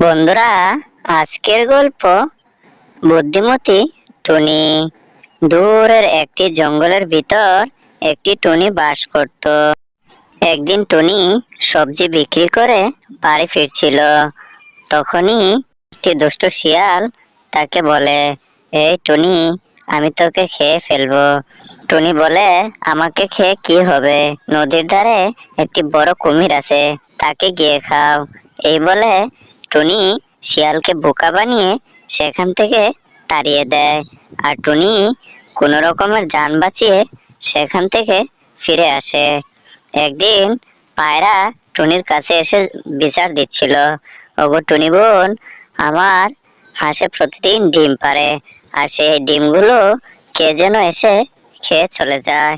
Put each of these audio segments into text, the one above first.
বন্ধুরা, আজকের গল্প বুদ্ধিমতী টুনি। দূরের একটি জঙ্গলের ভিতর একটি টুনি বাস করত। একদিন টুনি সবজি বিক্রি করে বাড়ি ফিরছিল। তখনই একটি দুষ্ট শিয়াল তাকে বলে, এই টুনি, আমি তোকে খেয়ে ফেলব। টুনি বলে, আমাকে খেয়ে কি হবে? নদীর ধারে একটি বড় কুমির আছে, তাকে গিয়ে খাও। এই বলে টুনি শিয়ালকে বোকা বানিয়ে সেখান থেকে তাড়িয়ে দেয়। আর টুনি কোনো রকমের যান বাঁচিয়ে সেখান থেকে ফিরে আসে। একদিন পায়রা টুনির কাছে এসে বিচার দিচ্ছিল। ওগো টুনি বোন, আমার হাঁসে প্রতিদিন ডিম পারে আর সেই ডিমগুলো কে যেন এসে খেয়ে চলে যায়।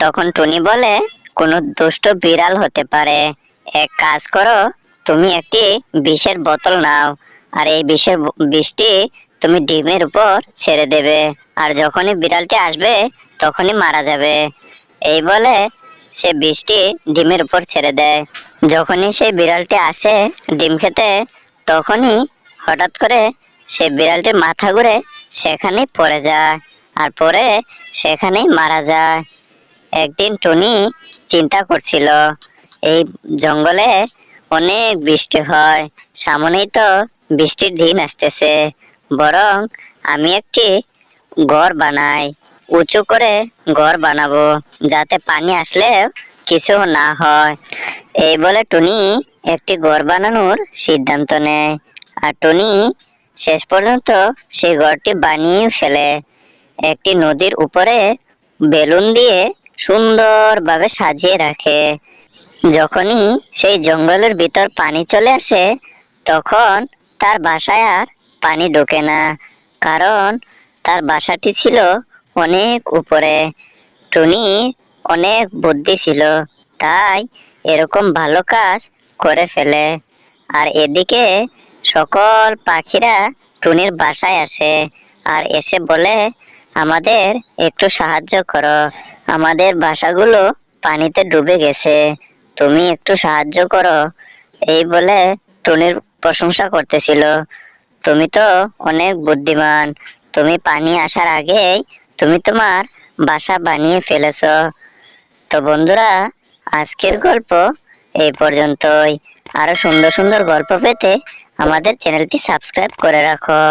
তখন টুনি বলে, কোনো দুষ্ট বিড়াল হতে পারে। এক কাজ করো তুমি একটি বিষের বোতল নাও, আর এই বিষের বিষটি তুমি ডিমের উপর ছেড়ে দেবে, আর যখনই বিড়ালটি আসবে, তখনই মারা যাবে। এই বলে সে বিষটি ডিমের উপর ছেড়ে দেয়। যখনই সেই বিড়ালটি আসে ডিম খেতে, তখনই হঠাৎ করে সে বিড়ালটির মাথা ঘুরে সেখানেই পড়ে যায়, আর পরে সেখানেই মারা যায়। একদিন টুনি চিন্তা করছিল, এই জঙ্গলে অনেক বৃষ্টি হয়। সামনেই তো বৃষ্টির দিন আসতেছে। বরং আমি একটি ঘর বানাই। উঁচু করে ঘর বানাবো, যাতে পানি আসলে কিছু না হয়। এই বলে টুনি একটি ঘর বানানোর সিদ্ধান্ত নেয়। আর টুনি শেষ পর্যন্ত সেই ঘরটি বানিয়ে ফেলে। একটি নদীর উপরে বেলুন দিয়ে সুন্দরভাবে সাজিয়ে রাখে। যখনই সেই জঙ্গলের ভিতর পানি চলে আসে, তখন তার বাসায় আর পানি ঢোকে না, কারণ তার বাসাটি ছিল অনেক উপরে। টুনি অনেক বুদ্ধি ছিল, তাই এরকম ভালো কাজ করে ফেলে। আর এদিকে সকল পাখিরা টুনির বাসায় আসে আর এসে বলে, আমাদের একটু সাহায্য করো। আমাদের বাসাগুলো পানিতে ডুবে গেছে। তুমি একটু সাহায্য করো। এই বলে টুনির প্রশংসা করতেছিল। তুমি তো অনেক বুদ্ধিমান। তুমি পানি আসার আগেই তুমি তোমার বাসা বানিয়ে ফেলেছো। তো বন্ধুরা, আজকের গল্প এই পর্যন্তই। আরও সুন্দর সুন্দর গল্প পেতে আমাদের চ্যানেলটি সাবস্ক্রাইব করে রাখো।